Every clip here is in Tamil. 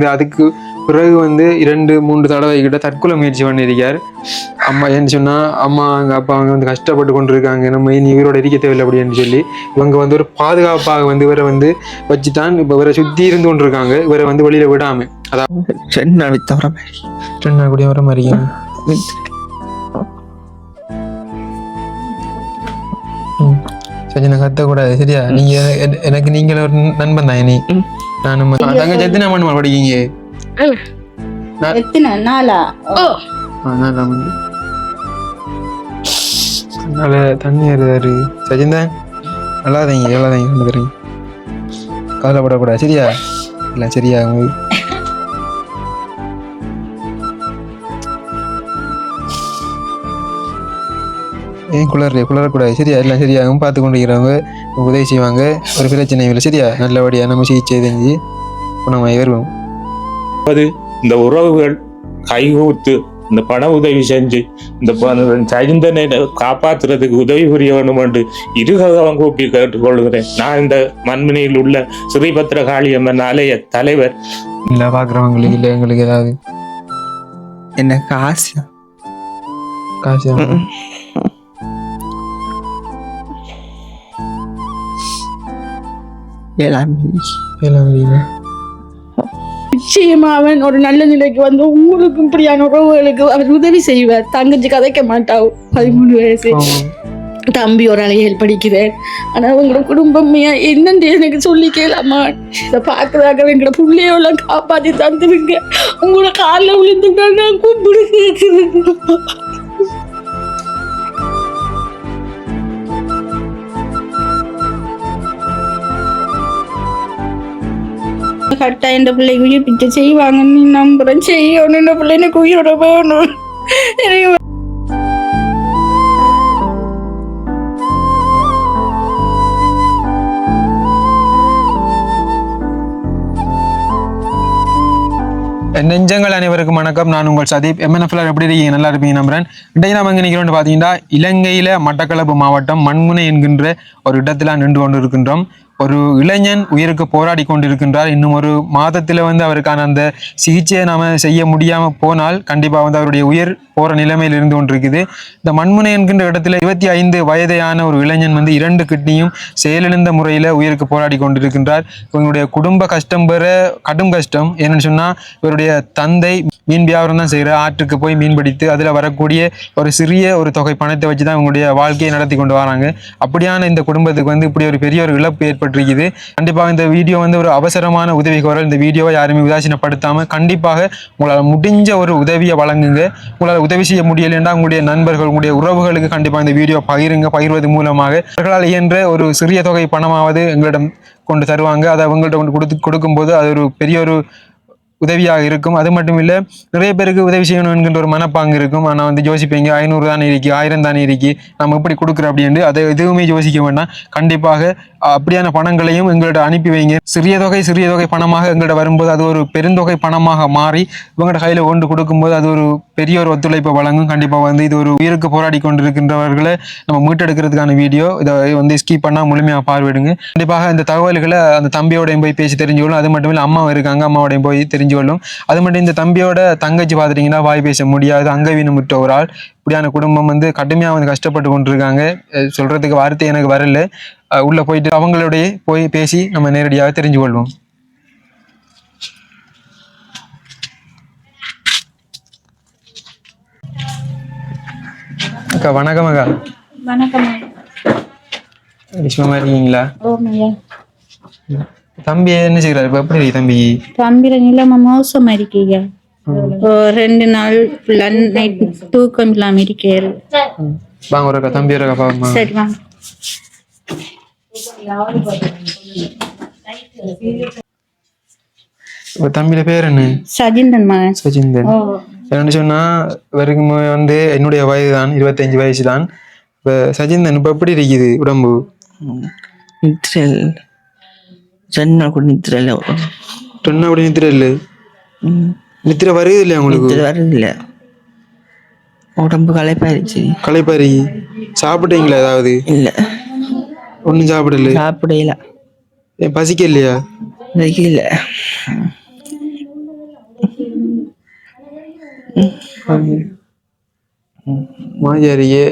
வந்து அதுக்கு பிறகு வந்து இரண்டு மூன்று தடவை கிட்ட தற்கொலை முயற்சி பண்ணியிருக்கார். அம்மா ஏன்னு சொன்னா அம்மா அவங்க அப்பா அவங்க வந்து கஷ்டப்பட்டு கொண்டு இருக்காங்க நம்ம இனி உயிரோட இருக்க தேவையில்லை அப்படின்னு சொல்லி இவங்க வந்து ஒரு பாதுகாப்பாக வந்து இவரை வந்து வச்சுதான் இப்போ இவரை சுத்தி இருந்து கொண்டு இருக்காங்க இவரை வந்து வெளியில விடாம. அதாவது ரெண்டு நாள் வித்தவர மாதிரி. ரெண்டு நாள் கூட வர மாதிரி சஜினா கத்தக்கூடாது சரியா? நீங்க என- எனக்கு நீங்கள் ஒரு நண்பன் தான் நீ ம். நானும் தங்க எத்தனை மணி படிக்கீங்க எத்தனை? நாளா ஓ. அதனால வந்து அதனால தண்ணி வருதாரு சஜின்தான் நல்லா தாங்க நல்லா தாங்க கொண்டு தரீங்க கவலைப்படக்கூடாது சரியா? இல்லை சரியா? உங்களுக்கு ஏன் குளர்ல குளரக்கூடாது சரியா? எல்லாம் சரியாகும் பார்த்து கொண்டு இருக்கிறவங்க உதவி செய்வாங்க. ஒரு பிரச்சனை இல்லை. சரியா? நல்லபடியாக நம்ம சிகிச்சை செஞ்சு குணமாகி வருவோம். இந்த உறவுகள் கைகோத்து இந்த பண உதவி செஞ்சு இந்த சைந்தனை காப்பாத்துறதுக்கு உதவி புரிய வேண்டும் என்று இருகவம் கூப்பி கேட்டுக்கொள்கிறேன். நான் இந்த மண்மனையில் உள்ள ஸ்ரீபத்ர காளியம்மன் ஆலய தலைவர். இல்லை பார்க்குறவங்களுக்கு இல்லை எங்களுக்கு ஏதாவது. எனக்கு ஆசை காசு? நிச்சயமா அவன் ஒரு நல்ல நிலைக்கு வந்து உங்களுக்கு இப்படியான உறவுகளுக்கு அவர் உதவி செய்வார். தங்கச்சி கதைக்க மாட்டாவு பதிமூணு வயசு. தம்பி ஒரு அலையில் படிக்கிறேன் ஆனா உங்களோட குடும்பம் என்னன்னு எனக்கு சொல்லி கேளாமா? இதை பார்க்கறாங்க எங்களோட பிள்ளையோலாம் காப்பாத்தி தந்துருங்க உங்களோட காலில் விழுந்துட்டா நான் கும்பிடு கேட்குறேன் கரெக்டாக எந்த பிள்ளைக்கு உயிர்ப்பிச்சு செய்வாங்கன்னு நம்புறேன். செய்யணும். இந்த பிள்ளை எனக்கு உயிரோட வேணும் எனக்கு நெஞ்சங்கள் அனைவருக்கும் வணக்கம். நான் உங்கள் சதீப். எம்என்எஃப்ல எப்படி இருக்கீங்க? நல்லா இருப்பீங்க நம்புறேன். இன்றைக்கு நம்ம எங்க நிற்கிறோம்னு பார்த்தீங்கன்னா இலங்கையில மட்டக்களப்பு மாவட்டம் மண்முனை என்கின்ற ஒரு இடத்துல நின்று கொண்டு இருக்கின்றோம் ஒரு இளைஞன் உயிருக்கு போராடி கொண்டிருக்கின்றார். இன்னும் ஒரு மாதத்தில் வந்து அவருக்கான அந்த சிகிச்சையை நாம் செய்ய முடியாமல் போனால் கண்டிப்பாக வந்து அவருடைய உயிர் போகிற நிலைமையில் இருந்து கொண்டிருக்குது. இந்த மண்முனை என்கின்ற இடத்துல இருபத்தி ஐந்து வயதையான ஒரு இளைஞன் வந்து இரண்டு கிட்னியும் செயலிழந்த முறையில் உயிருக்கு போராடி கொண்டிருக்கின்றார். இவங்களுடைய குடும்ப கஷ்டம் பெற கடும் கஷ்டம். என்னன்னு சொன்னால் இவருடைய தந்தை மீன் வியாபாரம் தான் செய்கிற ஆற்றுக்கு போய் மீன் பிடித்து அதில் வரக்கூடிய ஒரு சிறிய ஒரு தொகை பணத்தை வச்சு தான் இவங்களுடைய வாழ்க்கையை நடத்தி கொண்டு வராங்க. அப்படியான இந்த குடும்பத்துக்கு வந்து இப்படி ஒரு பெரிய ஒரு இழப்பு ஏற்பட்டிருக்குது கண்டிப்பாக இந்த வீடியோ வந்து ஒரு அவசரமான உதவி கோரல் இந்த வீடியோவை யாருமே உதாசீனப்படுத்தாம கண்டிப்பாக உங்களால் முடிஞ்ச ஒரு உதவியை வழங்குங்க. உங்களால் உதவி செய்ய முடியலைன்னா உங்களுடைய நண்பர்கள் உங்களுடைய உறவுகளுக்கு கண்டிப்பாக இந்த வீடியோ பகிருங்க. பகிர்வது மூலமாக அவர்களால் இயன்ற ஒரு சிறிய தொகை பணமாவது எங்களிடம் கொண்டு தருவாங்க. அதை அவங்கள்ட்ட கொண்டு கொடுத்து கொடுக்கும்போது அது ஒரு பெரிய ஒரு உதவியாக இருக்கும். அது மட்டும் இல்லை நிறைய பேருக்கு உதவி செய்யணும் என்கின்ற ஒரு மனப்பாங்கு இருக்கும். ஆனால் வந்து யோசிப்பீங்க ஐநூறு தானே இருக்கு ஆயிரம் தானே இருக்கு நம்ம எப்படி கொடுக்குறோம் அப்படின்ட்டு அதை எதுவுமே யோசிக்க வேண்டாம். கண்டிப்பாக அப்படியான பணங்களையும் எங்கள்கிட்ட அனுப்பி வைங்க. சிறிய தொகை சிறிய தொகை பணமாக எங்கள்கிட்ட வரும்போது அது ஒரு பெருந்தொகை பணமாக மாறி இவங்கள்ட்ட கையில் கொண்டு கொடுக்கும்போது அது ஒரு பெரிய ஒரு ஒத்துழைப்பை வழங்கும். கண்டிப்பாக வந்து இது ஒரு உயிருக்கு போராடி கொண்டிருக்கின்றவர்களை நம்ம மீட்டெடுக்கிறதுக்கான வீடியோ இதை வந்து ஸ்கீப் பண்ணால் முழுமையாக பார்வையிடுங்க. கண்டிப்பாக இந்த தகவல்களை அந்த தம்பியோடையும் போய் பேசி தெரிஞ்சுக்கணும் அது மட்டும் இல்லை அம்மா இருக்காங்க அம்மாவோடையும் போய் தெரிஞ்சு தெரிஞ்சுக்கொள்ளும். அது மட்டும் இந்த தம்பியோட தங்கச்சி பார்த்துட்டிங்கன்னா வாய் பேச முடியாது அங்கவீனமுற்ற ஒரு ஆள். இப்படியான குடும்பம் வந்து கடுமையாக வந்து கஷ்டப்பட்டு கொண்டிருக்காங்க. சொல்றதுக்கு வார்த்தை எனக்கு வரல. உள்ள போயிட்டு அவங்களுடைய போய் பேசி நம்ம நேரடியாக தெரிஞ்சு கொள்வோம் அக்கா வணக்கம் அக்கா. வணக்கம் விஸ்வமா இருக்கீங்களா? தம்பி என்ன செய்கிறாரு? இப்போ எப்படி இருக்கு தம்பி? தம்பிர நிலைமை மோசமா இருக்கீங்க. ரெண்டு நாள் ஃபுல்லா நைட் தூக்கம் இல்லாம இருக்காரு வாங்க ஒரு அக்கா தம்பி ஒரு அக்கா பாப்போமா சரி வாங்க. தம்பியில பேர் என்ன? சஜிந்தன் மகன். சச்சிந்தன் ஓ. என்னன்னு சொன்னா இவருக்கு மு- வந்து என்னுடைய வயது தான் இருபத்தஞ்சு வயசு தான் இப்போ சச்சிந்தன் இப்போ எப்படி இருக்குது உடம்பு? ചെന്ന കൂടി നിദ്രല്ല തൊണ്ണ അവിടെ நித்திர നിദ്ര വരുന്നില്ല உங்களுக்கு? നിദ്ര വരുന്നില്ല உடம்பு களைப்பாயிருச்சு. களைப்பாயிருச்சு சாப்பிட்டீங்களா ஏதாவது? இல்ல. ஒன்றும் சாப்பிடல. சாப்பிடல. ஏன் பசிக்க இல்லையா பசிக்கல. Okay. மாஜாரியே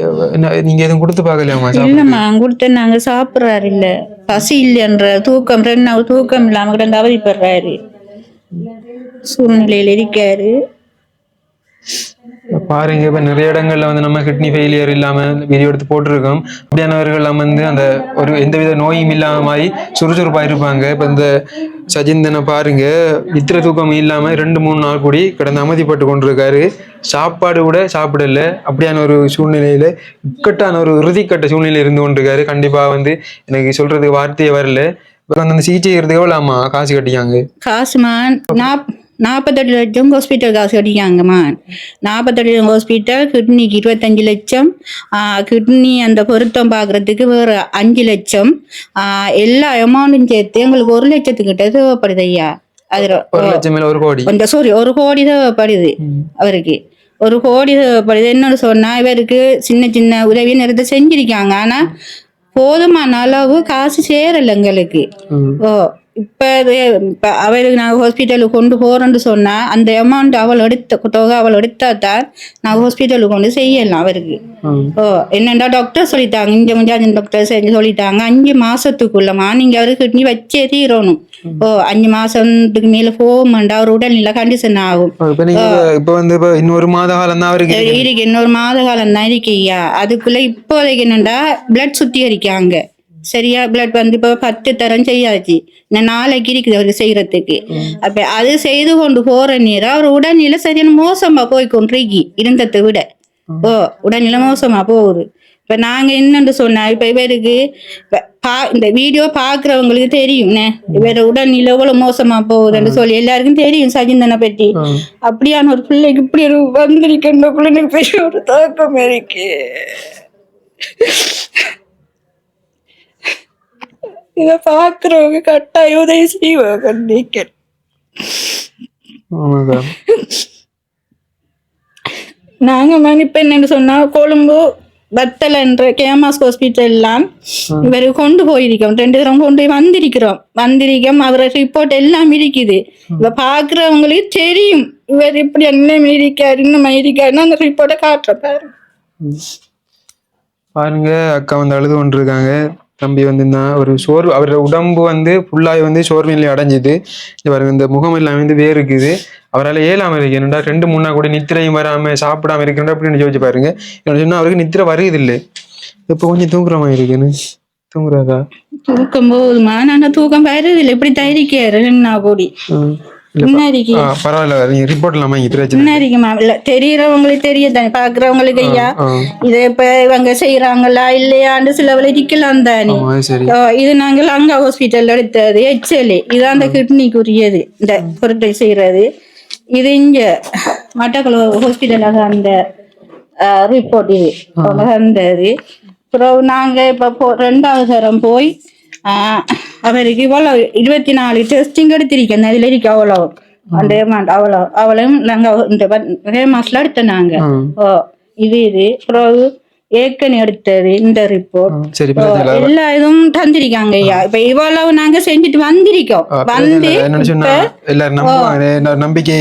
நீங்க எதுவும் கொடுத்து பார்க்கலையாமா இல்லம்மா கொடுத்து நாங்க சாப்பிடுறாரு இல்ல. பசி இல்லைன்ற தூக்கம் ரெண்டு நாள் தூக்கம் இல்லாம கிடந்து அவதிப்படுறாரு சூழ்நிலையில இருக்காரு. பாருங்க இப்ப நிறைய இடங்கள்ல வந்து நம்ம கிட்னி ஃபெயிலியர் இல்லாம வீடியோ எடுத்து போட்டிருக்கோம். அப்படியானவர்கள் எல்லாம் வந்து அந்த ஒரு எந்தவித நோயும் இல்லாம மாதிரி சுறுசுறுப்பா இருப்பாங்க. இப்ப இந்த சஜிந்தனை பாருங்க இத்திர தூக்கம் இல்லாம ரெண்டு மூணு நாள் கூடி கிடந்து அமைதிப்பட்டு கொண்டிருக்காரு. சாப்பாடு கூட சாப்பிடல. அப்படியான ஒரு சூழ்நிலையில இக்கட்டான ஒரு இறுதிக்கட்ட சூழ்நிலை இருந்து கொண்டிருக்காரு. கண்டிப்பா வந்து எனக்கு சொல்றதுக்கு வார்த்தையே வரல. இப்ப வந்து அந்த சிகிச்சை எடுத்து எவ்வளோமா காசு கட்டியாங்க காசுமா நாற்பத்தெட்டு லட்சம் ஹாஸ்பிட்டல் காசு கட்டிக்காங்கம்மா நாற்பத்தெட்டு லட்சம் ஹாஸ்பிட்டல் கிட்னிக்கு இருபத்தஞ்சு லட்சம். கிட்னி அந்த பொருத்தம் பார்க்கறதுக்கு வேறு அஞ்சு லட்சம். எல்லா அமௌண்ட்டும் சேர்த்து எங்களுக்கு ஒரு லட்சத்துக்கிட்ட தேவைப்படுது ஐயா. அது ஒரு லட்சம் ஒரு கோடி? சாரி ஒரு கோடி தேவைப்படுது அவருக்கு. ஒரு கோடி தேவைப்படுது. என்னன்னு சொன்னா இவருக்கு சின்ன சின்ன உதவி நிறுத்த செஞ்சிருக்காங்க. ஆனா போதுமான அளவு காசு சேரல எங்களுக்கு. ஓ. இப்ப இப்ப அவருக்கு நாங்க ஹாஸ்பிட்டலுக்கு கொண்டு போறோம்னு சொன்னா அந்த அமௌண்ட் அவள் எடுத்த தொகை அவள் எடுத்தா தான் நாங்க ஹாஸ்பிட்டலுக்கு கொண்டு செய்யலாம் அவருக்கு. ஓ என்னண்டா டாக்டர் சொல்லிட்டாங்க இங்க முஞ்சாஜன் டாக்டர் செஞ்சு சொல்லிட்டாங்க அஞ்சு மாசத்துக்குள்ளமா நீங்க அவருக்கு கிட்னி வச்சே தீரணும். ஓ அஞ்சு மாசத்துக்கு மேல போகமாண்டா அவர் உடல்நிலை கண்டிஷன் ஆகும். இப்ப வந்து இப்ப இன்னொரு மாத காலம் தான் அவருக்கு இருக்கு. இருக்கு இன்னொரு மாத காலம் தான் இருக்கையா அதுக்குள்ள இப்போதைக்கு என்னண்டா பிளட் சுத்திகரிக்காங்க சரியா பிளட் வந்து இப்போ பத்து தரம் செய்யாச்சு. இன்னும் நாளைக்கு இருக்குது அவருக்கு செய்யறதுக்கு. அப்ப அது செய்து கொண்டு போற நேரம் அவர் உடல்நிலை சரியான மோசமா போய் கொண்டிருக்கி இருந்ததை விட. ஓ உடல்நிலை மோசமா போகுது. இப்ப நாங்க என்னன்னு சொன்னா இப்ப இவருக்கு பா- இந்த வீடியோ பாக்குறவங்களுக்கு தெரியும் இவர உடல்நிலை எவ்வளவு மோசமா போகுதுன்னு சொல்லி எல்லாருக்கும் தெரியும் சஜிந்தனை பற்றி அப்படியான ஒரு பிள்ளைக்கு இப்படி ஒரு வந்திருக்கின்றக்குள்ள எனக்கு பெரிய ஒரு தாக்கம் இருக்கு. இத பாக்குறவங்க கட்டாயம் உதவி செய்வாங்க நீங்க ஆமாக்கா. நாங்க மணி இப்ப என்னன்னு சொன்னா கொழும்பு பத்தல் என்ற கேமாஸ் ஹாஸ்பிட்டல்லாம் இவரை கொண்டு போயிருக்கோம். ரெண்டு தரம் கொண்டு போய் வந்திருக்கிறோம். வந்திருக்கோம். அவரை ரிப்போர்ட் எல்லாம் இருக்குது. இவ பாக்குறவங்களுக்கு தெரியும். இவர் இப்படி என்ன இருக்காரு இன்னும் இருக்காருன்னு அந்த ரிப்போர்ட்டை காட்டுற பாரு பாருங்க அக்கா வந்து அழுது கொண்டிருக்காங்க. தம்பி வந்து நான் ஒரு சோர்வு அவரோட உடம்பு வந்து ஃபுல்லாகி வந்து சோர்வு நிலை அடைஞ்சுது. பாருங்க இந்த முகம் எல்லாம் வந்து வேறுக்குது அவரால் ஏழாம இருக்கு என்னடா ரெண்டு மூணு கூட நித்திரையும் வராம சாப்பிடாம இருக்கணும் அப்படின்னு யோசிச்சு பாருங்க. என்ன சொன்னா அவருக்கு நித்திரை வருது இல்லை இப்போ கொஞ்சம் தூங்குற மாதிரி இருக்குன்னு. தூங்குறாரா? தூக்கம் போதுமா நான் தூக்கம் வருது இல்லை இப்படி தைரிக்காரு என்ன கூடி. பரவாயில்ல ரிப்போர்ட் இல்லாம இங்க பிரச்சனை முன்னாடிக்கு மா இல்ல தெரியறவங்களுக்கு தெரியும் தானே பாக்குறவங்களுக்கு ஐயா. இதை இப்ப இவங்க செய்யறாங்களா இல்லையான்னு சில இருக்கலாம் தானே. இது நாங்கள் அங்க ஹாஸ்பிட்டல் எடுத்தது எச்எல்ஏ இது அந்த கிட்னிக்குரியது இந்த பொருட்கள் செய்யறது இது இங்க மட்டக்களவு ஹாஸ்பிட்டலாக அந்த ரிப்போர்ட் இது அப்புறம் நாங்க இப்ப ரெண்டாவது தரம் போய் ஆஹ், அவருக்கு இவ்வளவு இருபத்தி நாலு டெஸ்டிங் எடுத்திருக்கேன் அதுல இருக்கு அவ்வளோ அந்த amount அவ்வளோ அவளையும் நாங்க இந்த ஹேமாஸ்ல எடுத்தோம் நாங்க. ஓ இது இது அப்புறம் ஏற்கனவே எடுத்தது இந்த ரிப்போர்ட் எல்லா இதுவும் தந்திருக்காங்க ஐயா இப்ப இவ்வளவு நாங்க செஞ்சுட்டு வந்திருக்கோம் வந்து எல்லாரும் என்னோட நம்பிக்கை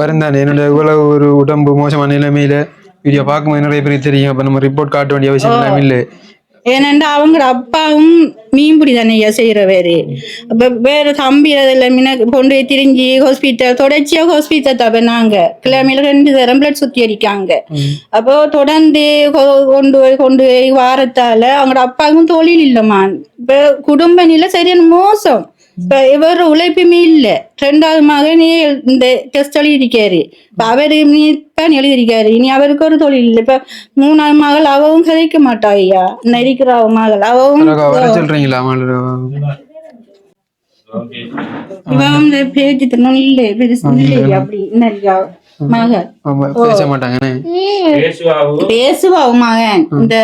வருந்தானே என்னோட இவ்வளவு ஒரு உடம்பு மோசமான நிலைமையில வீடியோ பார்க்கும்போது நிறைய பேருக்கு தெரியும் அப்ப நம்ம ரிப்போர்ட் காட்ட வேண்டிய அவசியம் இல்லை ஏனென்றா அவங்க அப்பாவும் மீன்பிடி தானே ஐயா செய்யறவேரு அப்ப வேற தம்பி அதெல்லாம் முன்ன கொண்டு போய் திரிஞ்சு ஹாஸ்பிட்டல் தொடர்ச்சியா ஹாஸ்பிட்டல் தப்ப நாங்க. கிழமையில ரெண்டு தரம் பிளட் சுத்தி அடிக்காங்க. அப்போ தொடர்ந்து கொண்டு போய் கொண்டு போய் வாரத்தால அவங்களோட அப்பாவுக்கும் தொழில் இல்லம்மா. இப்ப குடும்ப நிலை சரியான மோசம். இப்ப இவர் உழைப்புமே இல்ல. ரெண்டாவது மகனே இந்த டெஸ்ட் எழுதியிருக்காரு. இப்ப அவரு நீ தான் எழுதியிருக்காரு. இனி அவருக்கு ஒரு தொழில் இல்லை. இப்ப மூணாவது மகள் அவவும் கதைக்க மாட்டா ஐயா. நடிக்கிற அவ மகள். அவவும் சொல்றீங்களா இவன் பேச்சு திறனும் இல்லை பெருசு இல்லை அப்படி நடிகா பேச மகன். இந்த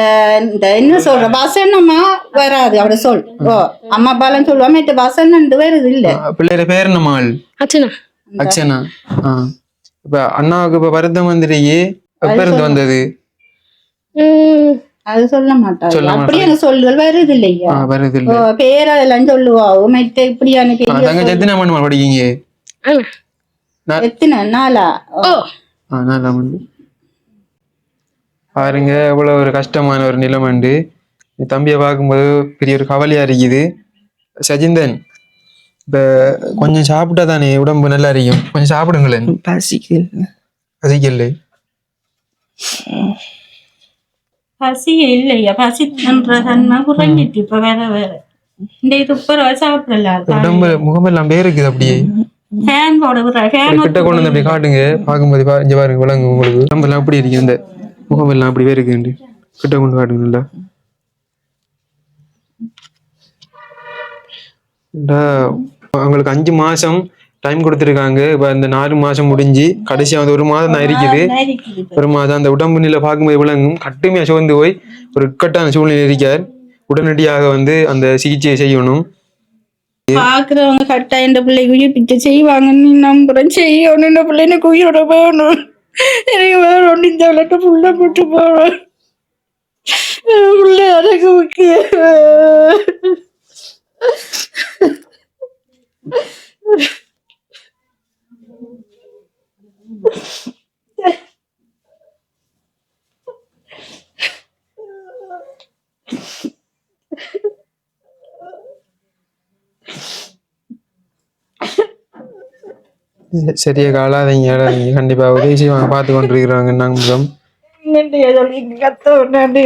இந்த என்ன சொல்ற? வசனமா வராது அவட சொல். ஓ அம்மா அப்பாலாம் சொல்லுவா மத்த வசனம் வருது இல்ல. பிள்ளையோட பேர் என்ன அச்சனா இப்ப அண்ணாவுக்கு இப்ப வருத்தம் வந்துடுயே எப்ப இருந்து வந்தது? அது சொல்ல மாட்டா சொல்ல அப்படி எனக்கு சொல்லுவல் வருது இல்லையா? வருது இல்ல. பேர் அதெல்லாம் சொல்லுவா மத்த இப்படியான ஆ, பெரிய தங்கச்சி எத்தனை மணி படிக்கீங்க? எத்தனை? நாளா? ஓ. அதனால வந்து பாருங்க எவ்வளோ ஒரு கஷ்டமான ஒரு நிலம் உண்டு என் தம்பியை பார்க்கும்போது பெரிய ஒரு கவலையா இருக்குது. சஜிந்தன் இப்போ கொஞ்சம் சாப்பிட்டா தானே உடம்பு நல்லா இருக்கும். கொஞ்சம் சாப்பிடுங்களேன். பசிக்கல பசிக்கல. பசி இல்லையா? பசி தன்மை குறைஞ்சிட்டு இப்ப வேற வேற. இந்த துப்புரவா சாப்பிடலாம் உடம்பு முகமெல்லாம் பேருக்குது அப்படியே. ஃபேன் ஃபேன் கிட்ட கொண்டு வந்து அப்படி காட்டுங்க. பார்க்கும்போது பா இங்க பாருங்க விளங்கு உங்களுக்கு. உடம்பெல்லாம் அப்படி இருக்கு இந்த முகமெல்லாம் அப்படி பேருக்குண்டு கிட்ட கொண்டு காட்டுங்க நல்லா. அவங்களுக்கு அஞ்சு மாசம் டைம் கொடுத்துருக்காங்க. இப்போ இந்த நாலு மாசம் முடிஞ்சு கடைசியா வந்து ஒரு மாதம் தான் இருக்குது. ஒரு மாதம் அந்த உடம்பு நிலை பார்க்கும்போது விளங்கும். கட்டுமையா சோர்ந்து போய் ஒரு இக்கட்டான சூழ்நிலை இருக்கார். உடனடியாக வந்து அந்த சிகிச்சையை செய்யணும். பாக்குறவங்க கரெக்டா இந்த பிள்ளைக்கு உயிர் பிச்சை செய்வாங்கன்னு நம்புறேன். செய்யணும் இந்த பிள்ளை எனக்கு உயிரோட போகணும். எனக்கு வேற ஒன்று இந்த விளையாட்டு புள்ள போட்டு போவேன் பிள்ளை எனக்கு முக்கிய Yeah. சரியா அழாதீங்க அழாதீங்க கண்டிப்பா உதவி செய்வாங்க. பார்த்து கொண்டிருக்கிறாங்க நாங்கள் நன்றி சொல்லி கத்த நன்றி.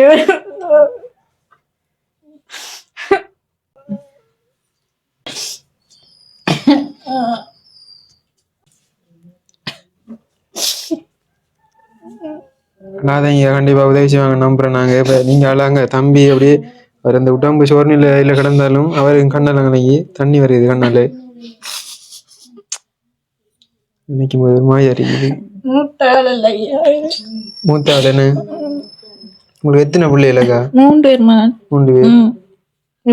அழாதீங்க கண்டிப்பா உதவி செய்வாங்க நம்புறேன் நாங்க இப்ப நீங்க அழாங்க. தம்பி அப்படியே அவர் அந்த உடம்பு சோர்நிலையில கிடந்தாலும் அவர் கண்ணால கணக்கி தண்ணி வருது கண்ணால. போது ஒரு மூட்டாள் இல்லையா மூத்த ஆள் என்ன? உங்களுக்கு எத்தனை பிள்ளைகளக்கா? மூன்று பேர் மகன் மூன்று பேர்.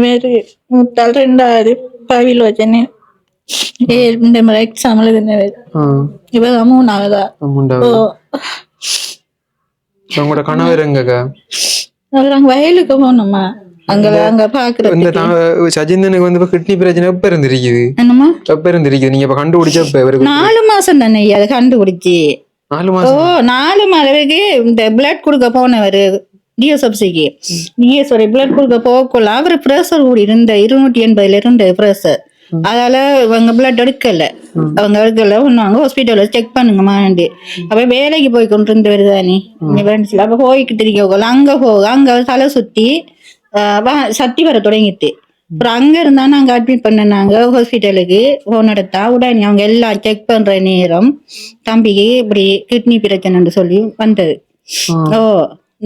வேறு மூத்தாள் ரெண்டாவது ஏ இந்த மாதிரி எக்ஸாம் மூணாவதா. உங்களோட கணவர் எங்கக்கா? அவர் அங்க வயலுக்கு போகணுமா அங்க அங்க இந்த தா- சஜிந்தனுக்கு வந்து இப்ப கிட்னி பிரச்சனை எப்ப இருந்திருக்குது? என்னம்மா? எப்ப இருந்திருக்குது? நீங்க இப்ப கண்டுபிடிச்ச எப்ப இவருக்கு நாலு மாசம் தானே அதை கண்டுபிடிச்சி. நாலு ஓ நாலு மாதத்துக்கு இந்த பிளட் கொடுக்க போனவர் டிஎஸ்எப்சிக்கு டிஎஸ்ஓட பிளட் கொடுக்க போகக்குள்ள அவர் ப்ரெஷர் கூடி இருந்த இருநூற்றி எண்பதுல இருந்த ப்ரெஷர் அதால இவங்க பிளட் எடுக்கல. அவங்க எடுக்கல. ஒன்றாங்க ஹாஸ்பிட்டல்ல செக் பண்ணுங்கம்மாண்டு அப்ப வேலைக்கு போய் கொண்டு இருந்தவர் தானே அப்ப போய்க்கு திரிக்க அங்க போக அங்க தலை சுத்தி சட்டி வர தொடங்கிட்டு. அப்புறம் அங்க இருந்தா நாங்க அட்மிட் பண்ணனாங்க ஹாஸ்பிட்டலுக்கு போன் எடுத்தா உடனே அவங்க எல்லாம் செக் பண்ற நேரம் தம்பிக்கு இப்படி கிட்னி பிரச்சனைன்னு சொல்லி வந்தது. ஓ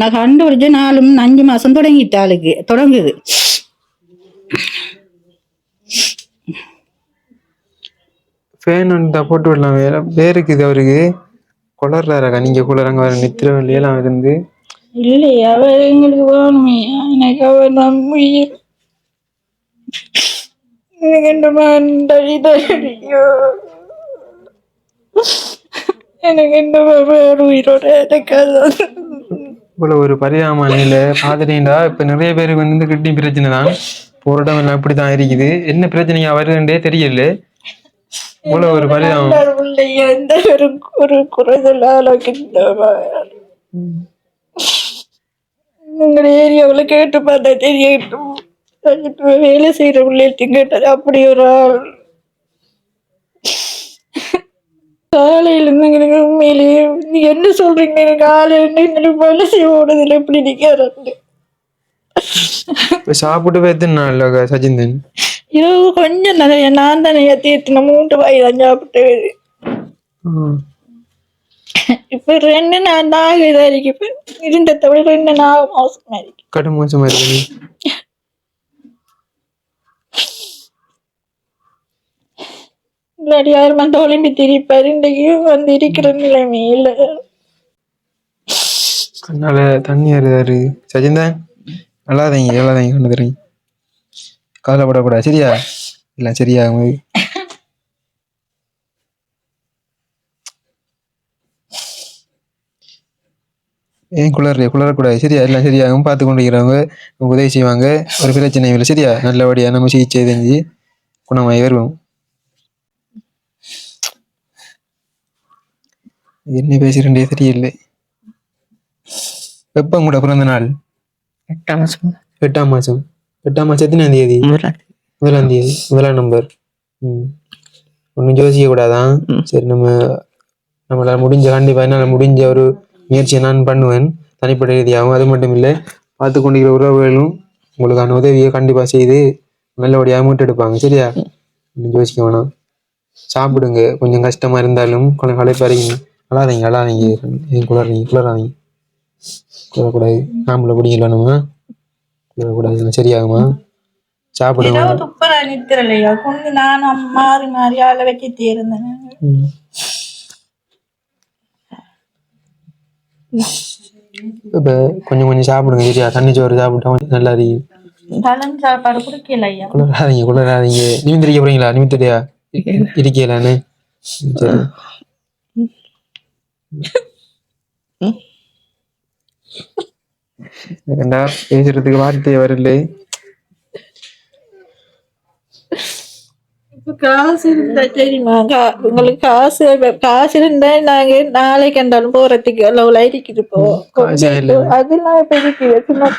நான் கண்டுபிடிச்சு நாலு அஞ்சு மாசம் தொடங்கிட்டு ஆளுக்கு தொடங்குது. ஃபேன் வந்து போட்டு விடலாம் வேற பேருக்கு இது அவருக்கு. குளர்றாரக்கா நீங்க குளறாங்க வர நித்திர எல்லாம் இருந்து. இல்லையா அவர் எங்களுக்கு வேணுமே. எனக்கு அவர் நம் உயிர் எனக்கு எனக்கு இந்த வேறு உயிரோட இருக்காது. இவ்வளவு ஒரு பரிதாப நிலையில பாத்துட்டீங்களா இப்ப நிறைய பேருக்கு வந்து கிட்னி பிரச்சனை தான். போராட்டம் எல்லாம் இப்படிதான் இருக்குது. என்ன பிரச்சனையா வருதுன்றே தெரியல. இவ்வளவு ஒரு பரிதாபம். ஒரு ஒரு குறைதல் ஆலோக்கின்ற உங்களோட ஏரியாவில் கேட்டு பார்த்தா தெரியட்டும் இப்ப வேலை செய்யற பிள்ளைகிட்ட கேட்டது அப்படி ஒரு ஆள். காலையில இருந்து எனக்கு உண்மையிலேயே. நீங்க என்ன சொல்றீங்க? எனக்கு காலையில இருந்து எங்களுக்கு வேலை செய்ய போனதுல எப்படி நிக்கிறாரு இப்ப சாப்பிட்டு எத்தனை நாள் சஜிந்தன்? இரவு கொஞ்சம் நிறைய நான் தானே ஏற்றின மூன்று வாய் தான் சாப்பிட்டு. இப்ப ரெண்டு நாள் நாக இதா இருக்கு இருந்ததை விட ரெண்டு நாள் மோசமா இருக்கு கடும் மோசமா இருக்குது இல்லாடி யாரும் வந்து ஒளிம்பி திரிப்பாரு இன்றைக்கு வந்து இருக்கிற நிலைமை இல்லை கண்ணால தண்ணி வருதாரு சஜிந்தன் அழாதீங்க அழாதீங்க கண்ணு தரீங்க கவலைப்படக்கூடாது சரியா இல்ல சரியா ஏன் குளர் குளரக்கூடாது சரியா? எல்லாம் சரியாகும் பார்த்து கொண்டு இருக்கிறவங்க நமக்கு உதவி செய்வாங்க. ஒரு பிரச்சனை இல்லை. சரியா? நல்லபடியா நம்ம சிகிச்சை செஞ்சு குணமாகி வருவோம். என்ன பேசுறேன்டே தெரியல எப்போ உங்களோட பிறந்த நாள்? எட்டாம் மாசம். எட்டாம் மாதம் எட்டாம் மாதம் எத்தனாம் தேதி? முதலாம் தேதி. முதலாம் நம்பர். ம். ஒன்றும் யோசிக்க கூடாதான். சரி நம்ம நம்மளால முடிஞ்ச கண்டிப்பாக என்னால் முடிஞ்ச ஒரு முயற்சியை நான் பண்ணுவேன். தனிப்பட்ட ரீதியாகவும் அது மட்டும் இல்லை பார்த்து கொண்டிருக்கிற உறவுகளும் உங்களுக்கான உதவியை கண்டிப்பாக செய்து நல்லபடியாக மீட்டெடுப்பாங்க சரியா? ஒன்றும் யோசிக்க வேணாம். சாப்பிடுங்க. கொஞ்சம் கஷ்டமா இருந்தாலும் கொஞ்சம் களைப்பாருங்க அழாதீங்க அழாதீங்க. எதுவும் குளறீங்க? குளறாதீங்க. குளரக்கூடாது ஆம்பளை பிடிக்கலானுமா குளரக்கூடாது சரியாகுமா? சாப்பிடுங்க. நானும் மாறி மாறி ஆள இருந்தேன் இப்ப கொஞ்சம் கொஞ்சம் சாப்பிடுங்க சரியா? தண்ணி சோறு சாப்பிட்டா கொஞ்சம் நல்லா இருக்கும் பழம் சாப்பாடு குடிக்கல ஐயா. குளிராதீங்க குளிராதீங்க நிமித்திரிக்க போறீங்களா? நிமித்திரியா இருக்கலான்னு பேசுறதுக்கு வார்த்தை வரல காசு இருந்தா தெரியுமா? கா- உங்களுக்கு காசு காசு இருந்தா நாங்க நாளைக்கு கண்டாலும் போறதுக்கு இப்போ காசே இல்ல. அதெல்லாம் இப்ப இருக்குது சும்மா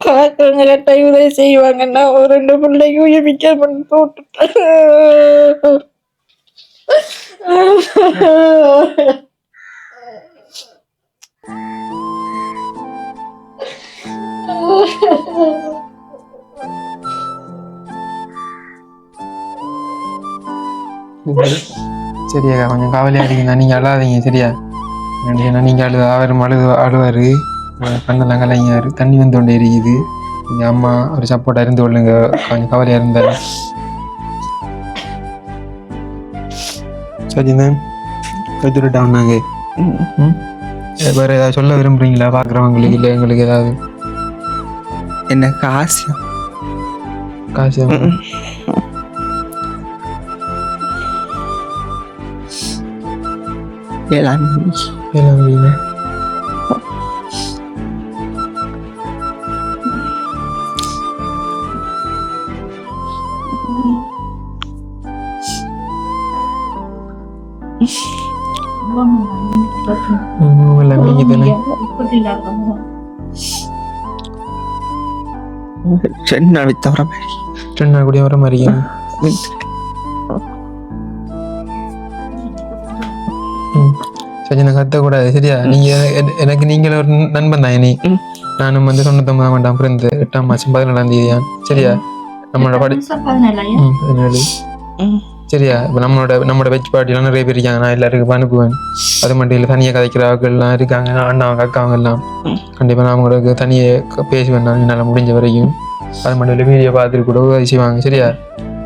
காக்கிறவங்க ரெட்டை உதவி செய்வாங்கன்னா ஒரு ரெண்டு பிள்ளைக்கு உயமிக்க பண்ணி போட்டுட்டேன் சரியா கொஞ்சம் கவலையா இருக்கீங்க. நீங்க அழாதீங்க சரியா? ஏன்னா நீங்க அழுது அவர் அழுது அழுவாரு. கண்ணெல்லாம் கலைஞர் தண்ணி வந்து கொண்டே இருக்குது. எங்க அம்மா ஒரு சப்போர்ட்டா இருந்து கொள்ளுங்க. கொஞ்சம் கவலையா இருந்தாலும் சரிதான் கற்றுட்டாங்க நாங்க ம். ம்? வேற ஏதாவது சொல்ல விரும்புறீங்களா? பாக்குறவங்களுக்கு இல்லை எங்களுக்கு ஏதாவது? எனக்கு ஆசை காசு மாதிரி ரெண்டு நாள் கூட வர மாதிரி சஜினா கத்தக்கூடாது சரியா? நீங்க என- எனக்கு நீங்கள ஒரு நண்பன் தான் இனி. ம். நானும் வந்து தொண்ணூத்தொன்பதாம் ஆண்டாம் பிறந்து எட்டாம் மாசம் பதினேழாம் தேதியா சரியா? நம்மளோட படி பதினேழு. ம். சரியா? இப்போ நம்மளோட நம்மளோட வெஜ் பார்ட்டிலாம் நிறைய பேர் இருக்காங்க. நான் எல்லாருக்கும் அனுப்புவேன். அது மட்டும் இல்லை தனியாக கதைக்கிறவங்கெல்லாம் இருக்காங்க. அண்ணாவங்க அக்காவங்க எல்லாம். கண்டிப்பாக நான் உங்களுக்கு தனியாக பேசுவேன். நான் என்னால் முடிஞ்ச வரைக்கும் அது மட்டும் இல்லை வீடியோ பார்த்துட்டு கூட உதவி செய்வாங்க சரியா?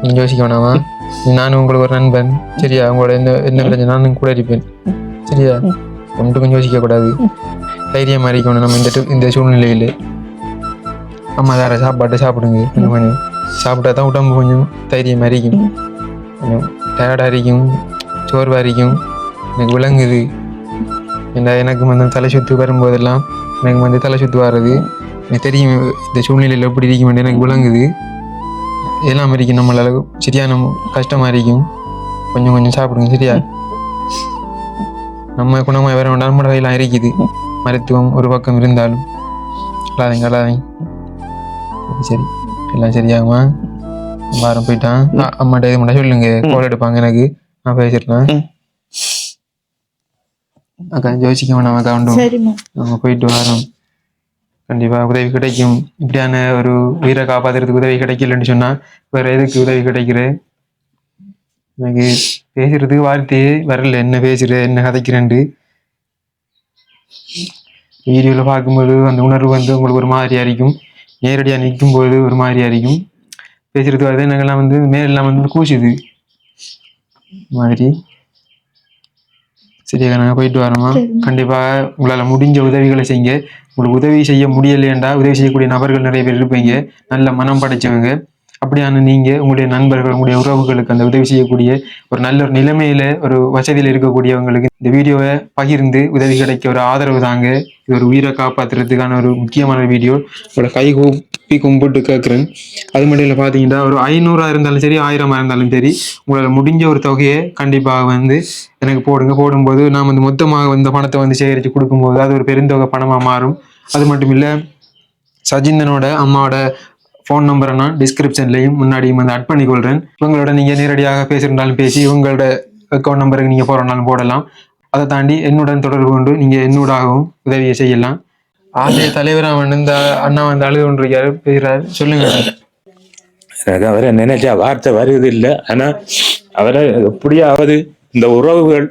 நீங்கள் யோசிக்க வேணாமா? நானும் உங்களுக்கு ஒரு நண்பன் சரியா? உங்களோட என்ன என்ன பிரச்சனை நானும் கூட இருப்பேன். சரியா ஒன்றும் கொஞ்சம் யோசிக்க கூடாது தைரியமாக இருக்கணும் நம்ம இந்த இந்த சூழ்நிலையில். அம்மா வேற சாப்பாட்டை சாப்பிடுங்க. கொஞ்சம் கொஞ்சம். சாப்பிட்டா தான் உடம்பு கொஞ்சம் தைரியமாக இருக்கும் கொஞ்சம் டயர்டாக இருக்கும். சோர்வாக இருக்கும். எனக்கு விளங்குது. ஏன்னா எனக்கு வந்து தலை சுத்து வரும்போதெல்லாம் எனக்கு வந்து தலை சுத்து வர்றது எனக்கு தெரியும் இந்த சூழ்நிலையில் எப்படி இருக்கும் எனக்கு விளங்குது. எல்லாம் இருக்கும் நம்மளால. சரியான கஷ்டமாக இருக்கும். கொஞ்சம் கொஞ்சம் சாப்பிடுங்க. சரியா? நம்ம குணமாக வேற வேண்டாம் நம்ம கையெல்லாம் இருக்குது மருத்துவம் ஒரு பக்கம் இருந்தாலும். அழாதீங்க அழாதீங்க. சரி எல்லாம் சரியாகுமா? வாரம் போயிட்டான் அம்மாட்ட இது மட்டும் சொல்லுங்க. கோல் எடுப்பாங்க எனக்கு. நான் பேசிடுறேன். அக்கா யோசிக்க வேணாம் அக்கா சரிம்மா நம்ம போயிட்டு வரோம். கண்டிப்பா உதவி கிடைக்கும். இப்படியான ஒரு உயிரை காப்பாத்துறதுக்கு உதவி கிடைக்கலன்னு சொன்னா வேற எதுக்கு உதவி கிடைக்கிற? எனக்கு பேசுறதுக்கு வார்த்தையே வரல. என்ன பேசுற? என்ன கதைக்கிறேன்ட்டு. வீடியோல பார்க்கும்போது அந்த உணர்வு வந்து உங்களுக்கு ஒரு மாதிரியா இருக்கும் நேரடியா நிற்கும் போது ஒரு மாதிரியா இருக்கும் பேசுறது வருது எனக்கெல்லாம் வந்து மேலெல்லாம் வந்து கூசுது. மாதிரி. சரியா நாங்கள் போயிட்டு வரோமா கண்டிப்பா உங்களால முடிஞ்ச உதவிகளை செய்யுங்க. உங்களுக்கு உதவி செய்ய முடியலையேண்டா. உதவி செய்யக்கூடிய நபர்கள் நிறைய பேர் இருப்பீங்க. நல்ல மனம் படைச்சவங்க. அப்படியான நீங்க உங்களுடைய நண்பர்கள் உங்களுடைய உறவுகளுக்கு அந்த உதவி செய்யக்கூடிய ஒரு நல்ல ஒரு நிலைமையில ஒரு வசதியில் இருக்கக்கூடியவங்களுக்கு இந்த வீடியோவை பகிர்ந்து உதவி கிடைக்க ஒரு ஆதரவு தாங்க. இது ஒரு உயிரை காப்பாத்துறதுக்கான ஒரு முக்கியமான வீடியோ. உங்களோட கை கூப்பி கும்பிட்டு கேட்குறேன் அது மட்டும் இல்லை பார்த்தீங்கன்னா ஒரு ஐநூறா இருந்தாலும் சரி ஆயிரமா இருந்தாலும் சரி உங்களால் முடிஞ்ச ஒரு தொகையை கண்டிப்பாக வந்து எனக்கு போடுங்க. போடும்போது நாம் வந்து மொத்தமாக இந்த பணத்தை வந்து சேகரித்து கொடுக்கும்போது அது ஒரு பெருந்தொகை பணமாக மாறும். அது மட்டும் இல்லை சஜிந்தனோட அம்மாவோட ஃபோன் நம்பரை நான் டிஸ்கிரிப்ஷன்லையும் முன்னாடியும் வந்து அட் பண்ணிக்கொள்கிறேன் இவங்களோட நீங்கள் நேரடியாக பேசியிருந்தாலும் பேசி உங்களோட அக்கௌண்ட் நம்பருக்கு நீங்கள் போகிறனாலும் போடலாம். அதை தாண்டி என்னுடன் தொடர்பு கொண்டு நீங்கள் என்னூடாகவும் உதவியை செய்யலாம். ஆசிரியர் தலைவராக வந்து இந்த அண்ணா வந்து அழுது கொண்டிருக்காரு பேசுகிறார் சொல்லுங்க. எனக்கு அவரை நினைச்சா வார்த்தை வருது இல்லை ஆனால் அவரை எப்படியாவது இந்த உறவுகள்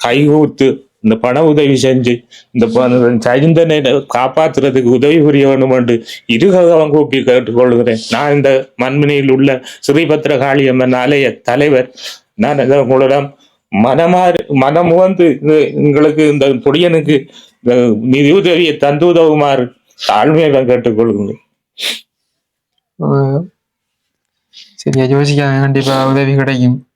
கைகூத்து இந்த பண உதவி செஞ்சு இந்த ப- சைந்தனை காப்பாத்துறதுக்கு உதவி புரிய வேண்டும் என்று இருகவன் கூப்பி கேட்டுக்கொள்கிறேன். நான் இந்த மண்மனையில் உள்ள ஸ்ரீபத்ர காளியம்மன் ஆலய தலைவர். நான் இதை உங்களிடம் மனமாறு மனமுவந்து எங்களுக்கு இந்த பொடியனுக்கு நிதி உதவியை தந்து உதவுமாறு தாழ்மையாக கேட்டுக்கொள்கிறேன். அஹ் சரியா யோசிக்க கண்டிப்பா உதவி கிடைக்கும்.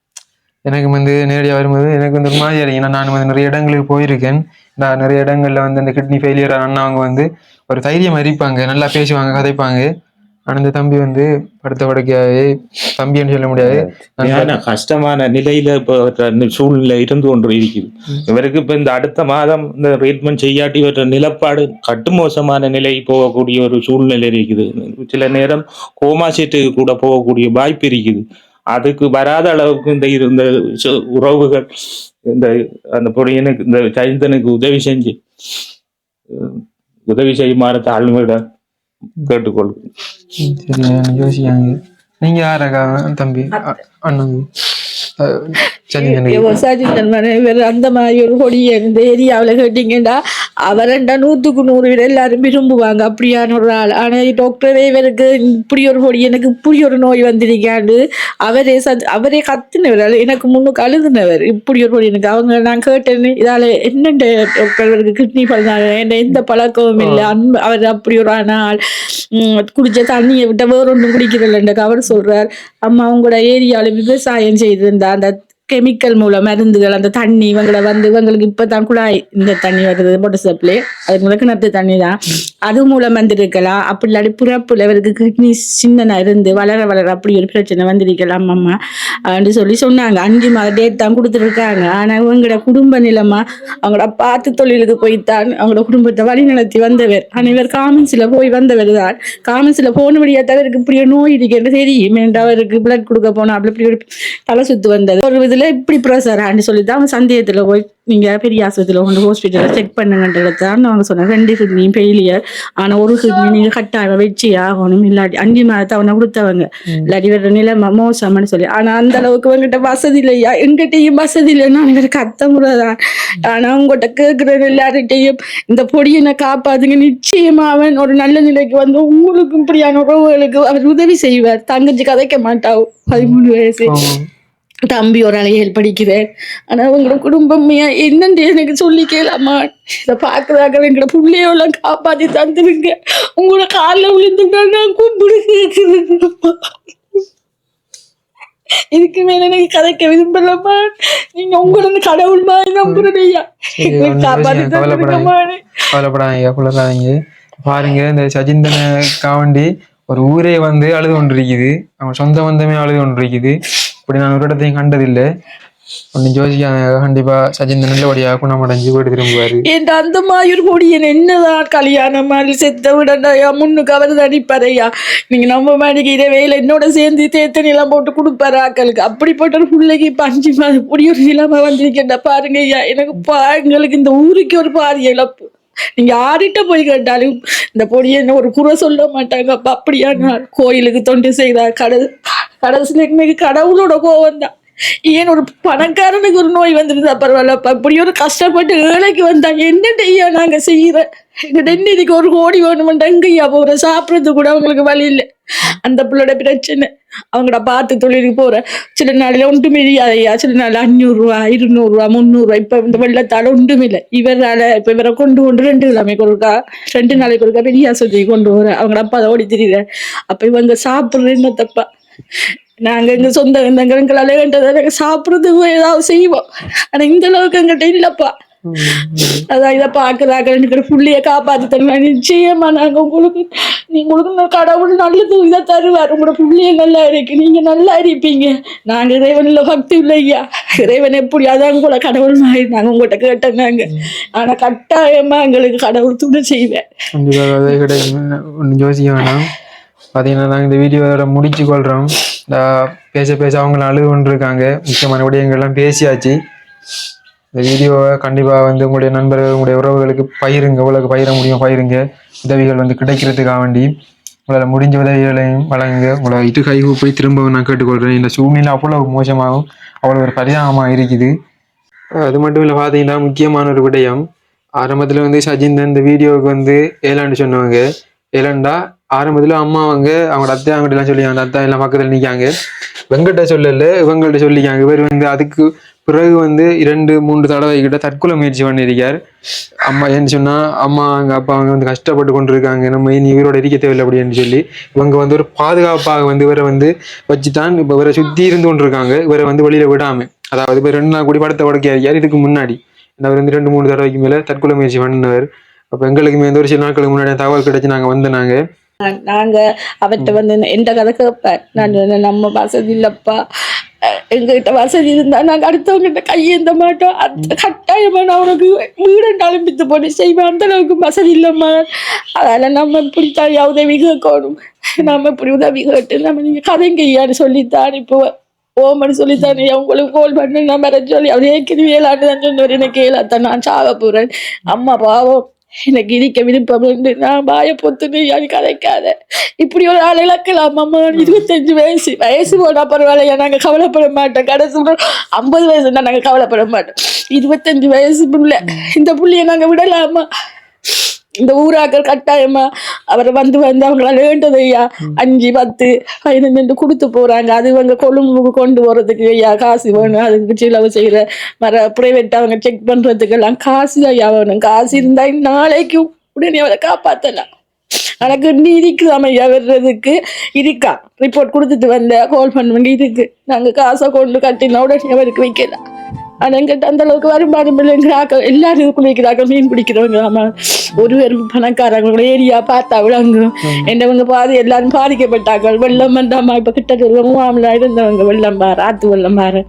எனக்கு வந்து நேரடியாக வரும்போது எனக்கு வந்து ஒரு மாதிரி ஏன்னா நான் வந்து நிறைய இடங்களுக்கு போயிருக்கேன். நான் நிறைய இடங்கள்ல வந்து அந்த கிட்னி ஃபெயிலியர் அண்ணாவங்க வந்து ஒரு தைரியம் இருப்பாங்க நல்லா பேசுவாங்க கதைப்பாங்க. ஆனா இந்த தம்பி வந்து படுத்த படுக்கையாவே தம்பின்னு சொல்ல முடியாது. கஷ்டமான நிலையில இப்போ சூழ்நிலை இருந்து கொண்டு இருக்குது இவருக்கு இப்ப இந்த அடுத்த மாதம் இந்த ட்ரீட்மெண்ட் செய்யாட்டி இவற்ற நிலப்பாடு கட்டுமோசமான நிலை போகக்கூடிய ஒரு சூழ்நிலை இருக்குது. சில நேரம் கோமா சீட்டுக்கு கூட போகக்கூடிய வாய்ப்பு இருக்குது. அதுக்கு வராத அளவுக்கு இந்த இந்த உறவுகள் இந்த அந்த பொடியனுக்கு இந்த சைந்தனுக்கு உதவி செஞ்சு உதவி செய்யுமாறு தாழ்மையிடம் கேட்டுக்கொள்கிறேன் யோசிக்காங்க நீங்க யாரக்கா தம்பி அண்ணன்? விவசாயத்தின் மனைவர் அந்த மாதிரி ஒரு கொடியை இந்த ஏரியாவில் கேட்டீங்கன்னா அவரண்டா நூற்றுக்கு நூறு பேர் எல்லாரும் விரும்புவாங்க. அப்படியான ஒரு ஆள். ஆனால் டாக்டரே இவருக்கு இப்படி ஒரு கொடி எனக்கு இப்படி ஒரு நோய் வந்திருக்காண்டு அவரே சத் அவரே கத்துனவர். எனக்கு முன்னுக்கு அழுதுனவர். இப்படி ஒரு கொடி எனக்கு. அவங்க நான் கேட்டேன்னு இதால் என்னென்ன டாக்டர் இவருக்கு கிட்னி பண்ணாங்க என்ன எந்த பழக்கமும் இல்லை. அன்பு அவர் அப்படி ஒரு உம், குடிச்ச தண்ணியை விட்ட வேற ஒன்றும் குடிக்கிறதில்ல அவர் சொல்றார். அம்மா உங்களோட ஏரியாவில் விவசாயம் செய்திருந்தா அந்த கெமிக்கல் மூலம் மருந்துகள் அந்த தண்ணி இவங்களை வந்து இவங்களுக்கு இப்பதான் குழாய் இந்த தண்ணி வருது மோட்டர் சப்ளை அது முதல் கிணத்து தண்ணி தான் அது மூலம் வந்திருக்கலாம். அப்படி இல்லாட்டி பிறப்புல இவருக்கு கிட்னி சின்னனா இருந்து வளர வளர அப்படி ஒரு பிரச்சனை வந்திருக்கலாம். அம்மா அப்படின்னு சொல்லி சொன்னாங்க. அஞ்சு மாத டேட் தான் கொடுத்துருக்காங்க. ஆனா இவங்களோட குடும்ப நிலைமா அவங்களோட பார்த்து தொழிலுக்கு போய்த்தான் அவங்களோட குடும்பத்தை வழி நடத்தி வந்தவர். ஆனா இவர் காமன்ஸ்ல போய் வந்தவர் தான். காமன்ஸ்ல போனபடியா தவிர்க்கு இப்படி நோய் இருக்குன்னு தெரியும். அவருக்கு பிளட் கொடுக்க போனா அப்படி இப்படி தலை சுத்து வந்தது. ஒரு இதுல இப்படி ப்ரெஷரான்னு சொல்லி தான் அவன் சந்தேகத்துல போய் நீங்க பெரிய ஆஸ்பத்திரியில கொண்டு ஹாஸ்பிட்டல்ல செக் பண்ணுங்கன்றது தான் அவங்க சொன்னாங்க. ரெண்டு கிட்னியும் ஃபெயிலியர் ஆனா ஒரு கிட்னி நீங்க கட்டாயம் வச்சு ஆகணும். இல்லாட்டி அஞ்சு மாதத்தை அவனை கொடுத்தவங்க இல்லாட்டி வேற நிலைமை மோசம்னு சொல்லி. ஆனா அந்த அளவுக்கு உங்ககிட்ட வசதி இல்லையா? எங்கிட்டயும் வசதி இல்லைன்னா எனக்கு அத்த முறைதான் ஆனா உங்ககிட்ட கேட்கிற எல்லார்கிட்டையும் இந்த பொடியனை காப்பாத்துங்க. நிச்சயமா அவன் ஒரு நல்ல நிலைக்கு வந்து உங்களுக்கும் இப்படியான உறவுகளுக்கு அவர் உதவி செய்வார். தங்கச்சி கதைக்க மாட்டாவும் பதிமூணு வயசு. தம்பி ஒரு அலையில் படிக்கிறேன் ஆனா உங்களோட குடும்பம் ஏன் என்னன்னு எனக்கு சொல்லி கேளாமா? இதை பாக்குறாங்க எங்களோட பிள்ளையோலாம் காப்பாத்தி தந்துருங்க. உங்களோட காலில் விழுந்துட்டா நான் கும்பிடு இதுக்கு மேல எனக்கு கதைக்க விரும்பலம்மா. நீங்க உங்களோட கடவுள் மாதிரி பிரச்சனை இல்லை, தந்துருங்கம்மா. கவலைப்படாதீங்க பாருங்க இந்த சஜிந்தனுக்காக வேண்டி ஒரு ஊரே வந்து அழுது கொண்டிருக்குது அவன் சொந்த பந்தமே அழுது கொண்டிருக்குது இப்படி நான் ஒரு இடத்தையும் கண்டதில்லை. ஒன்றும் யோசிக்காத கண்டிப்பா சஜிந்த நல்லபடியாக குணமடைஞ்சு வீடு திரும்புவாரு. என் அந்த மாதிரி முடியன் என்னதான் கல்யாணம் மாதிரி செத்த விடண்டையா முன்னுக்கு அவர் தடிப்பாரையா நீங்க நம்ம மாடிக்கு இதை வேலை என்னோட சேர்ந்து தேத்த நிலம் போட்டு கொடுப்பாரு ஆக்களுக்கு அப்படிப்பட்ட ஒரு பிள்ளைக்கு இப்ப அஞ்சு மாதம் ஒரு நிலைமை வந்திருக்கேன்டா பாருங்க ஐயா. எனக்கு பா எங்களுக்கு இந்த ஊருக்கு ஒரு பாதி இழப்பு. நீங்க யார்கிட்ட போய் கேட்டாலும் இந்த பொடியை என்ன ஒரு குறை சொல்ல மாட்டாங்க. அப்ப அப்படியா நான் கோயிலுக்கு தொண்டு செய்தார் கடல் கடைசியில் எனக்கு கடவுளோட கோவம் தான் ஏன் ஒரு பணக்காரனுக்கு ஒரு நோய் வந்துருந்தா பரவாயில்லப்பா இப்படி ஒரு கஷ்டப்பட்டு ஏழைக்கு வந்தா என்ன ஐயா நாங்க செய்யறோம் எங்க ஒரு கோடி வேணுமெண்டா எங்கய்யா போற? சாப்பிடறது கூட அவங்களுக்கு வழி இல்லை. அந்த பிள்ளோட பிரச்சனை. அவங்கள பார்த்து தொழிலுக்கு போற. சில நாளில் ஒன்றுமே இல்லையா சில நாள் அஞ்சூறுரூவா இருநூறுவா முந்நூறுரூவா இப்போ இந்த வெள்ளத்தால ஒன்றுமில்லை இவரால இப்போ இவரை கொண்டு கொண்டு ரெண்டு கிழமை கொடுக்கா ரெண்டு நாளைக்கு கொடுக்கா பெரிய ஆஸ்பத்திரி கொண்டு வர. அவங்கள அப்பா அதை ஓடி தெரியல அப்போ இவங்க சாப்பிட்ற தப்பா நாங்க எங்க சொந்த பந்தங்களால வேண்டதை சாப்பிடுறதுக்கு ஏதாவது செய்வோம். ஆனா இந்த அளவுக்கு எங்கிட்ட இல்லப்பா. அதான் இதை பாக்குறாங்க புள்ளைய காப்பாத்தி தருவேன் நிச்சயமா நாங்க உங்களுக்கு நீ உங்களுக்கு கடவுள் நல்லது இதை தருவார். உங்களோட புள்ளைய நல்லா இருக்கு. நீங்க நல்லா இருப்பீங்க. நாங்க இறைவன்ல பக்தி இல்லையா இறைவன் எப்படி அதான் உங்களை கடவுள் மாதிரி நாங்க உங்கள்கிட்ட கேட்டோங்க ஆனா கட்டாயமா எங்களுக்கு கடவுள் துணை செய்வேன் யோசிக்க வேணாம். பார்த்தீங்கன்னா நாங்கள் இந்த வீடியோவோட முடிச்சு கொள்கிறோம் இந்த பேச பேச அவங்க அழுது கொண்டு முக்கியமான விடயங்கள்லாம் பேசியாச்சு. இந்த வீடியோவை கண்டிப்பாக வந்து உங்களுடைய நண்பர்கள் உங்களுடைய உறவுகளுக்கு பயிருங்க உங்களுக்கு பயிர முடியும் பயிருங்க உதவிகள் வந்து கிடைக்கிறதுக்காக வேண்டி உங்களால் முடிஞ்ச உதவிகளையும் வழங்குங்க. உங்களை இட்டு கை போய் திரும்ப நான் கேட்டுக்கொள்கிறேன் இந்த சூழ்நிலை அவ்வளவு மோசமாகவும் அவ்வளோ ஒரு பரிதாபமாக இருக்குது. அது மட்டும் இல்லை பார்த்தீங்கன்னா முக்கியமான ஒரு விடயம். ஆரம்பத்தில் வந்து சஜின் இந்த வீடியோவுக்கு வந்து ஏலாண்டு சொன்னவங்க. ஏலாண்டா ஆரம்பத்தில் அம்மா அவங்க அவங்களோட அத்தை அவங்ககிட்ட எல்லாம் சொல்லி அந்த அத்தா எல்லாம் பக்கத்தில் நிற்காங்க வெங்கட்ட சொல்லல இவங்கள்ட்ட சொல்லிக்காங்க. இவர் வந்து அதுக்கு பிறகு வந்து இரண்டு மூன்று தடவை கிட்ட தற்கொலை முயற்சி பண்ணியிருக்கார். அம்மா ஏன்னு சொன்னால் அம்மா அவங்க அப்பா அவங்க வந்து கஷ்டப்பட்டு கொண்டு இருக்காங்க நம்ம இனி இவரோட இருக்க தேவையில்லை அப்படின்னு சொல்லி இவங்க வந்து ஒரு பாதுகாப்பாக வந்து இவரை வந்து வச்சுதான் இப்போ இவரை சுற்றி இருந்து கொண்டு இருக்காங்க இவரை வந்து வெளியில் விடாமல் அதாவது இப்போ ரெண்டு நாள் கூடி படத்தை உடக்கையார் இதுக்கு முன்னாடி. அவர் வந்து ரெண்டு மூணு தடவைக்கு மேலே தற்கொலை முயற்சி பண்ணினவர். அப்போ எங்களுக்குமே வந்து ஒரு சில நாட்களுக்கு முன்னாடி தகவல் கிடைச்சி நாங்கள் வந்து நாங்க அவர்கிட்ட வந்து எந்த கதை கேட்பேன்? நான் நம்ம வசதி இல்லப்பா. எங்ககிட்ட வசதி இருந்தா நாங்க அடுத்தவங்ககிட்ட கையேந்த மாட்டோம். அந்த கட்டாயமா நான் உனக்கு வீடு அனுப்பித்து போட்டு செய்வேன். அந்த அளவுக்கு வசதி இல்லம்மா. அதனால நம்ம இப்படி தனியா உதவி கேட்கணும். நம்ம இப்படி உதவி கேட்டு நம்ம நீங்க கதைங்க ஐயான்னு சொல்லித்தான் அனுப்புவேன் ஓமன்னு சொல்லித்தானே உங்களுக்கு கோல் பண்ணு நான் வர சொல்லி அவரே கிருவியலான்னு தான் சொன்னவர் எனக்கு ஏலாத்தான் நான் சாக போறேன். அம்மா பாவம். எனக்கு இருக்க விருப்பம் உண்டு. நான் பாய பொத்துன்னு யாரு கதைக்காத இப்படி ஒரு ஆள் இழக்கலாம் அம்மா. இருபத்தஞ்சு வயசு வயசு போனா பரவாயில்லையா? நாங்க கவலைப்பட மாட்டோம். கடைசி ஐம்பது வயசுனா நாங்க கவலைப்பட மாட்டோம். இருபத்தஞ்சு வயசு புள்ள இந்த புள்ளைய நாங்க விடலாமா? இந்த ஊராக்கள் கட்டாயமா? அவரை வந்து வந்து அவங்களால வேண்டது ஐயா. அஞ்சு பத்து பதினஞ்சு கொடுத்து போறாங்க. அது இவங்க கொழும்புக்கு கொண்டு போறதுக்கு ஐயா காசு வேணும். அதுக்கு செலவு செய்யற மர பிரைவேட் அவங்க செக் பண்றதுக்கு எல்லாம் காசு ஐயா வேணும். காசு இருந்தா நாளைக்கு உடனே அவரை காப்பாத்தலாம். எனக்கு நீதிக்கு ஐயா வர்றதுக்கு இருக்கா. ரிப்போர்ட் கொடுத்துட்டு வந்த கால் பண்ணுவாங்க இருக்கு. நாங்க காசை கொண்டு கட்டினா உடனே அவருக்கு வைக்கலாம். ஆனா எங்கிட்ட அந்த அளவுக்கு வருமானம் இல்லைங்கிறாக்க எல்லாரும் இதுக்குள்ள வைக்கிறாங்க மீன் பிடிக்கிறவங்க ஆமா. ஒரு பேரும் பணக்காரங்களோட ஏரியா பார்த்தா விளங்கும் என்னவங்க பாதி எல்லாரும் பாதிக்கப்பட்டாங்க. வெள்ளம் வந்தாமா? இப்ப கிட்ட மூவாமலா இருந்தவங்க வெள்ளம் பாரு ஆத்து வெள்ளம் பாரு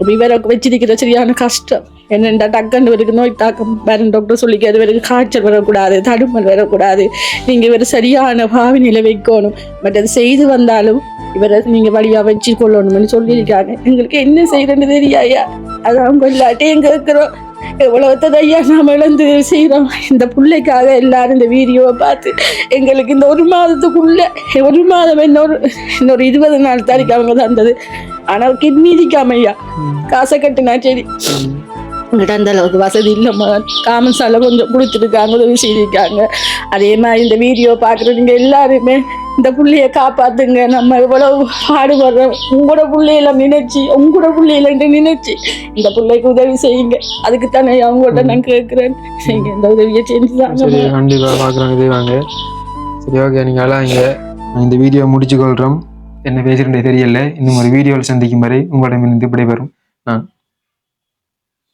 அப்ப இவரை வச்சிருக்கிற சரியான கஷ்டம். என்னென்ன டக்குன்னு இவருக்கு நோய் தாக்கம் வேற டாக்டர் சொல்லிக்காது இவருக்கு காய்ச்சல் வரக்கூடாது தடுமல் வரக்கூடாது. நீங்க இவர் சரியான பாவி நிலை வைக்கணும். பட் அது செய்து வந்தாலும் இவரை நீங்க வழியா வச்சு கொள்ளணும்னு சொல்லியிருக்காங்க. எங்களுக்கு என்ன செய்யறேன்னு தெரியாயா அது அவங்க எல்லாட்டையும் இருக்கிறோம். எவ்வளவு ஐயா நாம இழந்து செய்யறோம் இந்த பிள்ளைக்காக எல்லாரும் இந்த வீடியோவை பார்த்து எங்களுக்கு இந்த ஒரு மாதத்துக்குள்ள ஒரு மாதம் இன்னொரு இன்னொரு இருபது நாள் தாரிக்கு அவங்க தந்தது. ஆனால் கிட்னி ஐயா காசை கட்டுனா சரி. அந்த அளவுக்கு வசதி இல்லைம்மா. காமன் சாலை கொஞ்சம் கொடுத்துருக்காங்க உதவி செய்திருக்காங்க. அதே மாதிரி இந்த வீடியோ பார்க்குறவங்க நீங்கள் எல்லாருமே இந்த புள்ளைய காப்பாத்துங்க. நம்ம எவ்வளவு பாடுபடுறோம் உங்களோட பிள்ளையில நினைச்சு உங்களோட பிள்ளையில நினைச்சு இந்த பிள்ளைக்கு உதவி செய்யுங்க. அதுக்கு தானே அவங்கள்ட்ட நான் கேட்குறேன் நீங்க இந்த உதவியை செஞ்சு சரி தாங்க கண்டிப்பா பார்க்குறாங்க செய்வாங்க சரி ஓகே நீங்க அழாங்க நான் இந்த வீடியோ முடிச்சு கொள்றோம் என்ன பேசுறேன் தெரியல. இன்னும் ஒரு வீடியோவில் சந்திக்கும் வரை உங்களிடமிருந்து விடைபெறும். நான்